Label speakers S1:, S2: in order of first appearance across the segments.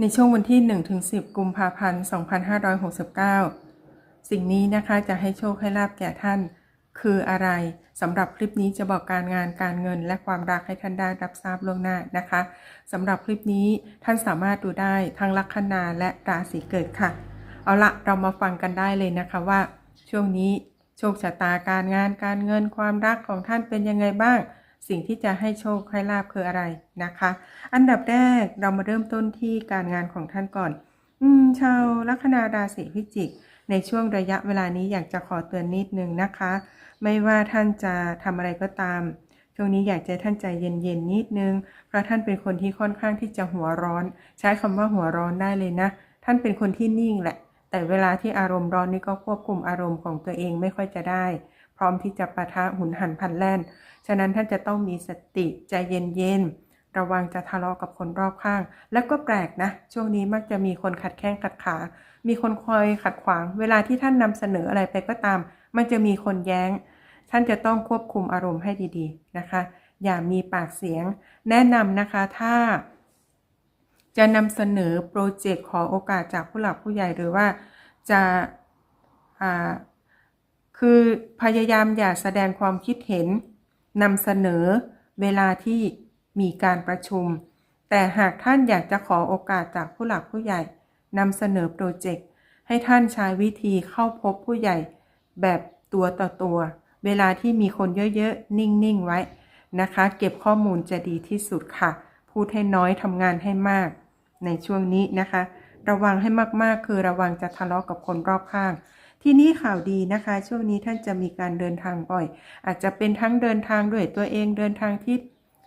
S1: ในช่วงวันที่ 1-10 กุมภาพันธ์ 2569 สิ่งนี้นะคะจะให้โชคให้ลาบแก่ท่าน คืออะไรสำหรับคลิปนี้จะบอกการงานการเงินและความรักให้ท่านได้รับทราบล่วงหน้านะคะสำหรับคลิปนี้ท่านสามารถดูได้ทั้งลัคนาและราศีเกิดค่ะ เอาละเรามาฟังกันได้เลยนะคะว่า ช่วงนี้โชคชะตาการงานการเงินความรักของท่านเป็นยังไงบ้าง สิ่งที่จะให้โชคให้ลาบคืออะไรนะคะ อันดับแรกเรามาเริ่มต้นที่การงานของท่านก่อน อืม ชาวลัคนาราศีพิจิก ในช่วงระยะเวลานี้อยากจะขอเตือนนิดนึงนะคะ ไม่ว่าท่านจะทำอะไรก็ตาม ช่วงนี้อยากจะท่านใจเย็นๆนิดนึง เพราะท่านเป็นคนที่ค่อนข้างที่จะหัวร้อน ใช้คำว่าหัวร้อนได้เลยนะ ท่านเป็นคนที่นิ่งแหละ แต่เวลาที่อารมณ์ร้อนนี่ก็ควบคุมอารมณ์ของตัวเองไม่ค่อยจะได้ พร้อมที่จะปะทะหุนหันพันแล่น ฉะนั้นท่านจะต้องมีสติใจเย็นๆ ระวังจะทะเลาะกับคนรอบข้าง แล้วก็แปลกนะ ช่วงนี้มักจะมีคนขัดแข้งขัดขา มีคนคอยขัดขวาง เวลาที่ท่านนำเสนออะไรไปก็ตาม มันจะมีคนแย้ง ท่านจะต้องควบคุมอารมณ์ให้ดีๆนะคะ อย่ามีปากเสียง แนะนำนะคะถ้า จะนำเสนอโปรเจกต์ขอโอกาสจากผู้หลักผู้ใหญ่หรือว่าจะอ่า คือพยายามอย่าแสดงความคิดเห็นนำเสนอเวลาที่มีการประชุม แต่หากท่านอยากจะขอโอกาสจากผู้หลักผู้ใหญ่นำเสนอโปรเจกต์ให้ท่านใช้วิธีเข้าพบผู้ใหญ่แบบตัวต่อตัว เวลาที่มีคนเยอะๆ นิ่งๆ ไว้นะคะ เก็บข้อมูลจะดีที่สุดค่ะ พูดให้น้อยทำงานให้มาก ในช่วงนี้นะคะ ระวังให้มากๆ คือระวังจะทะเลาะกับคนรอบข้าง ที่นี้ข่าวดีนะคะ ช่วงนี้ท่านจะมีการเดินทางบ่อย อาจจะเป็นทั้งเดินทางด้วยตัวเองเดินทางที่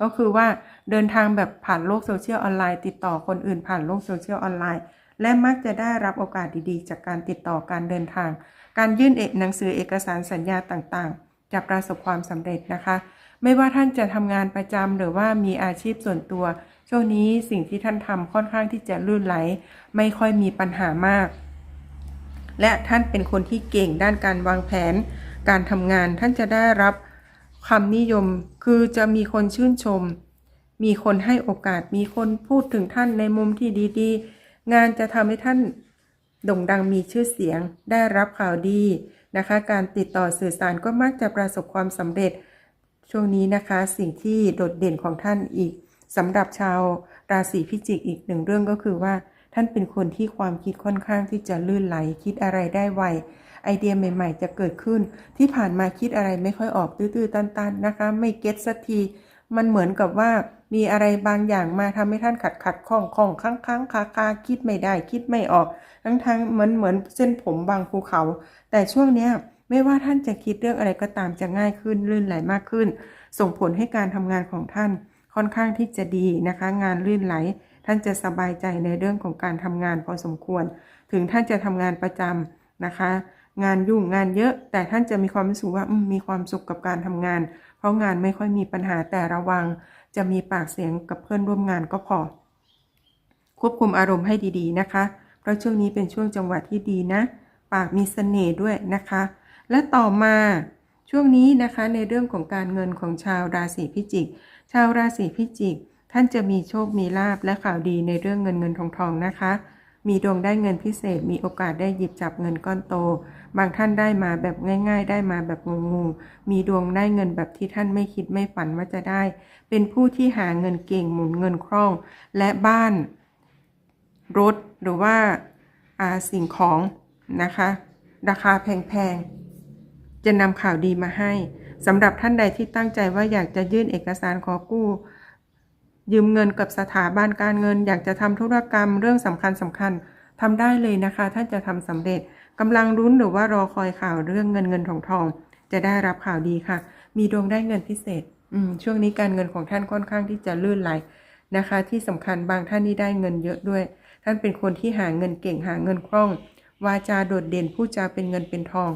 S1: ก็คือว่าเดินทางแบบผ่านโลกโซเชียลออนไลน์ติดต่อคนอื่นผ่านโลกโซเชียลออนไลน์ และมักจะได้รับโอกาสดีๆ จากการติดต่อการเดินทาง การยื่นเอกหนังสือเอกสารสัญญาต่างๆ จะประสบความสำเร็จนะคะ ไม่ว่าท่านจะทำงานประจำหรือว่ามีอาชีพส่วนตัว ช่วงนี้สิ่งที่ท่านทำค่อนข้างที่จะลื่นไหล ไม่ค่อยมีปัญหามาก และท่านเป็นคนที่เก่งด้านการวางแผน การทำงานท่านจะได้รับคำนิยมคือจะมีคนชื่นชม มีคนให้โอกาสมีคนพูดถึงท่านในมุมที่ดีๆ งานจะทำให้ท่านโด่งดังมีชื่อเสียง ได้รับข่าวดีนะคะ การติดต่อสื่อสารก็มักจะประสบความสำเร็จ ช่วงนี้นะคะสิ่งที่โดดเด่นของท่านอีกสำหรับชาวราศีพิจิกอีกหนึ่งเรื่องก็คือว่า ท่านเป็นคนที่ความคิดค่อนข้างที่จะลื่นไหล คิดอะไรได้ไว ไอเดียใหม่ ๆ จะเกิดขึ้น ที่ผ่านมาคิดอะไรไม่ค่อยออกตื้อๆตันๆนะคะ ไม่เก็ตสักที มันเหมือนกับว่ามีอะไรบางอย่างมาทำให้ท่านขัดขัดข้องข้องค้างค้างคาคาคิดไม่ได้ คิดไม่ออก ทั้งทั้งเหมือนเหมือนเส้นผมบางภูเขา แต่ช่วงเนี้ยไม่ว่าท่านจะคิดเรื่องอะไรก็ตามจะง่ายขึ้นลื่นไหลมากขึ้น ส่งผลให้การทำงานของท่านค่อนข้างที่จะดีนะคะ งานลื่นไหล ท่านจะสบายใจในเรื่องของการทำงานพอสมควร ถึงท่านจะทำงานประจำนะคะ งานยุ่งงานเยอะ แต่ท่านจะมีความรู้สึกว่ามีความสุขกับการทำงาน เพราะงานไม่ค่อยมีปัญหาแต่ระวัง จะมีปากเสียงกับเพื่อนร่วมงานก็พอ ควบคุมอารมณ์ให้ดีๆนะคะ เพราะช่วงนี้เป็นช่วงจังหวะที่ดีนะ ปากมีเสน่ห์ด้วยนะคะ และต่อมาช่วงนี้นะคะในเรื่องของการเงินของชาวราศีพิจิก ชาวราศีพิจิก ท่านจะมีโชคมีลาบและข่าวดีในเรื่องเงินเงินทองทองนะคะ มีดวงได้เงินพิเศษ มีโอกาสได้หยิบจับเงินก้อนโต บางท่านได้มาแบบง่าย ๆ ได้มาแบบงงๆ มีดวงได้เงินแบบที่ท่านไม่คิดไม่ฝันว่าจะได้ เป็นผู้ที่หาเงินเก่งหมุนเงินคล่อง และบ้าน รถหรือว่าาสิ่งของนะคะ ราคาแพงๆ จะนำข่าวดีมาให้สำหรับท่านใดที่ตั้งใจว่าอยากจะยื่นเอกสารขอกู้ ยืมเงินกับสถาบันการเงิน อยากจะทำธุรกรรมเรื่องสำคัญสำคัญทำได้เลยนะคะ ท่านจะทำสำเร็จกำลังรุ้นหรือว่ารอคอยข่าวเรื่องเงินเงินทองทอง จะได้รับข่าวดีค่ะ มีดวงได้เงินพิเศษอืมช่วงนี้การเงินของท่านค่อนข้างที่จะลื่นไหลนะคะ ที่สำคัญบางท่านนี่ได้เงินเยอะด้วย ท่านเป็นคนที่หาเงินเก่งหาเงินคล่อง วาจาโดดเด่นพูดจาเป็นเงินเป็นทอง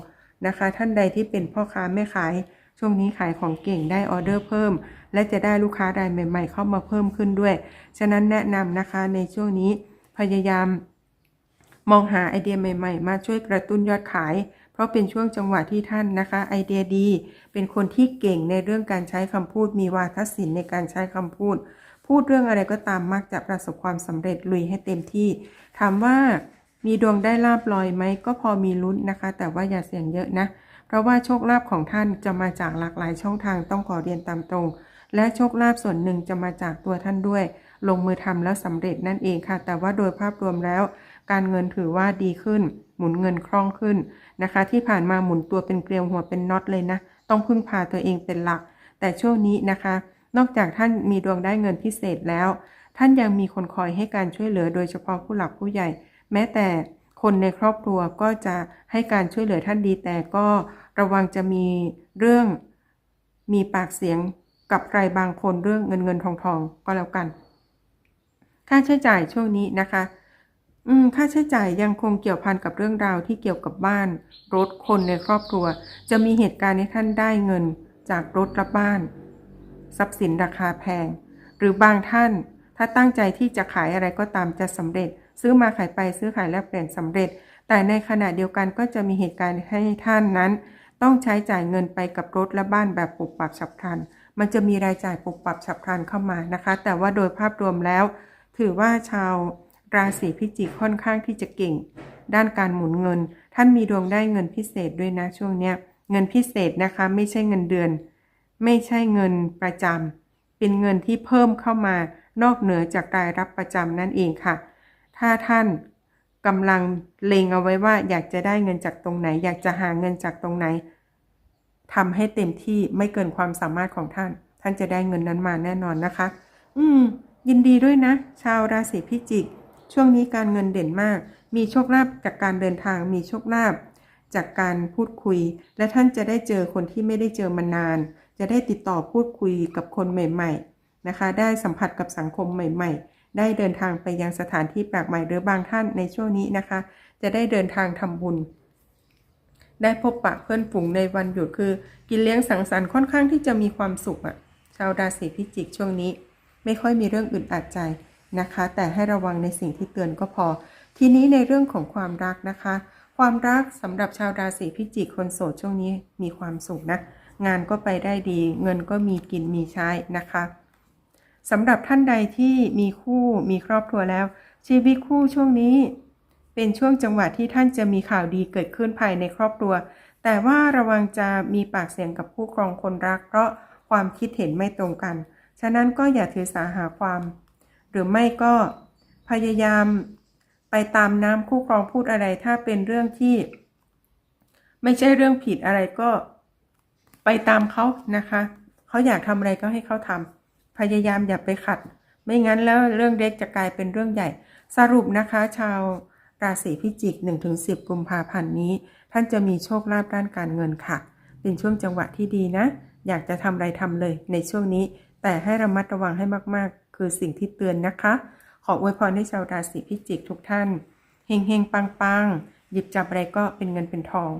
S1: นะคะ ท่านใดที่เป็นพ่อค้าแม่ขาย ช่วงนี้ขายของเก่งได้ออเดอร์เพิ่ม และจะได้ลูกค้ารายใหม่ ๆ เข้ามาเพิ่มขึ้นด้วย ฉะนั้นแนะนำนะคะในช่วงนี้พยายามมองหาไอเดียใหม่ ๆ มาช่วยกระตุ้นยอดขาย เพราะเป็นช่วงจังหวะที่ท่านนะคะ ไอเดียดี เป็นคนที่เก่งในเรื่องการใช้คำพูด มีวาทศิลป์ในการใช้คำพูด พูดเรื่องอะไรก็ตามมักจะประสบความสำเร็จลุยให้เต็มที่ ถามว่า มีดวงได้ลาบลอยไหมก็พอมีลุ้นนะคะ แต่ว่าอย่าเสี่ยงเยอะนะ เพราะว่าโชคลาภของท่านจะมาจากหลากหลายช่องทางต้องขอเรียนตามตรง และโชคลาภส่วนหนึ่งจะมาจากตัวท่านด้วย ลงมือทำแล้วสำเร็จนั่นเองค่ะ แต่ว่าโดยภาพรวมแล้ว การเงินถือว่าดีขึ้น หมุนเงินคล่องขึ้นนะคะ ที่ผ่านมาหมุนตัวเป็นเกลียวหัวเป็นน็อตเลยนะ ต้องพึ่งพาตัวเองเป็นหลัก แต่ช่วงนี้นะคะ นอกจากท่านมีดวงได้เงินพิเศษแล้ว ท่านยังมีคนคอยให้การช่วยเหลือ โดยเฉพาะผู้หลักผู้ใหญ่ แม้แต่คนในครอบครัวก็จะให้การช่วยเหลือท่านดี แต่ก็ระวังจะมีเรื่องมีปากเสียงกับใครบางคนเรื่องเงินเงินทองทองก็แล้วกัน ค่าใช้จ่ายช่วงนี้นะคะ อืม ค่าใช้จ่ายยังคงเกี่ยวพันกับเรื่องราวที่เกี่ยวกับบ้าน รถคนในครอบครัว จะมีเหตุการณ์ให้ท่านได้เงินจากรถรับบ้าน ทรัพย์สินราคาแพง หรือบางท่าน ถ้าตั้งใจที่จะขายอะไรก็ตามจะสำเร็จ ซื้อมาขายไปซื้อขายแลกเปลี่ยนสำเร็จ แต่ในขณะเดียวกันก็จะมีเหตุการณ์ให้ท่านนั้น ต้องใช้จ่ายเงินไปกับรถและบ้านแบบปุบปับฉับพลัน มันจะมีรายจ่ายปุบปับฉับพลันเข้ามานะคะ แต่ว่าโดยภาพรวมแล้ว ถือว่าชาวราศีพิจิกค่อนข้างที่จะเก่ง ด้านการหมุนเงิน ท่านมีดวงได้เงินพิเศษด้วยนะช่วงเนี้ยเงินพิเศษนะคะไม่ใช่เงินเดือน ไม่ใช่เงินประจำเป็นเงินที่เพิ่มเข้ามานอกเหนือจากรายรับประจำนั่นเองค่ะ ถ้าท่านกำลังเลงเอาไว้ว่า อยากจะได้เงินจากตรงไหน อยากจะหาเงินจากตรงไหนทำให้เต็มที่ไม่เกินความสามารถของท่าน ท่านจะได้เงินนั้นมาแน่นอนนะคะ อืม ยินดีด้วยนะ ชาวราศีพิจิก ช่วงนี้การเงินเด่นมาก มีโชคลาภจากการเดินทาง มีโชคลาภจากการพูดคุย และท่านจะได้เจอคนที่ไม่ได้เจอมานาน จะได้ติดต่อพูดคุยกับคนใหม่ ๆ นะคะ ได้สัมผัสกับสังคมใหม่ ๆ ได้เดินทางไปยังสถานที่แปลกใหม่หรือบางท่านในช่วงนี้นะคะ จะได้เดินทางทำบุญ ได้พบปะเพื่อนฝูงในวันหยุดคือ กินเลี้ยงสังสรรค์ค่อนข้างที่จะมีความสุขอะชาวราศีพิจิกช่วงนี้ ไม่ค่อยมีเรื่องอึดอัดใจนะคะ แต่ให้ระวังในสิ่งที่เตือนก็พอ ทีนี้ในเรื่องของความรักนะคะ ความรักสำหรับชาวราศีพิจิกคนโสดช่วงนี้มีความสุขนะงานก็ไปได้ดี เงินก็มีกินมีใช้นะคะ สำหรับท่านใดที่มีคู่มีครอบครัวแล้ว ชีวิตคู่ช่วงนี้ เป็นช่วงจังหวะที่ท่านจะมีข่าวดีเกิดขึ้นภายในครอบครัว แต่ว่าระวังจะมีปากเสียงกับคู่ครองคนรัก เพราะความคิดเห็นไม่ตรงกัน ฉะนั้นก็อย่าถือสาหาความ หรือไม่ก็พยายามไปตามน้ำคู่ครองพูดอะไร ถ้าเป็นเรื่องที่ ไม่ใช่เรื่องผิดอะไรก็ไปตามเขานะคะ เขาอยากทำอะไรก็ให้เขาทำ พยายามอย่าไปขัด ไม่งั้นแล้วเรื่องเล็กจะกลายเป็นเรื่องใหญ่ สรุปนะคะ ชาวราศีพิจิก 1-10 กุมภาพันธ์นี้ ท่านจะมีโชคลาภด้านการเงินค่ะ เป็นช่วงจังหวะที่ดีนะ อยากจะทำอะไรทำเลยในช่วงนี้ แต่ให้ระมัดระวังให้มากๆ คือสิ่งที่เตือนนะคะ ขออวยพรให้ชาวราศีพิจิกทุกท่านเฮงเฮงปังปังหยิบจับอะไรก็เป็นเงินเป็นทอง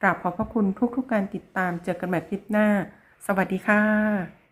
S1: กราบขอบพระคุณทุกๆการติดตามเจอกันใหม่คลิปหน้า สวัสดีค่ะ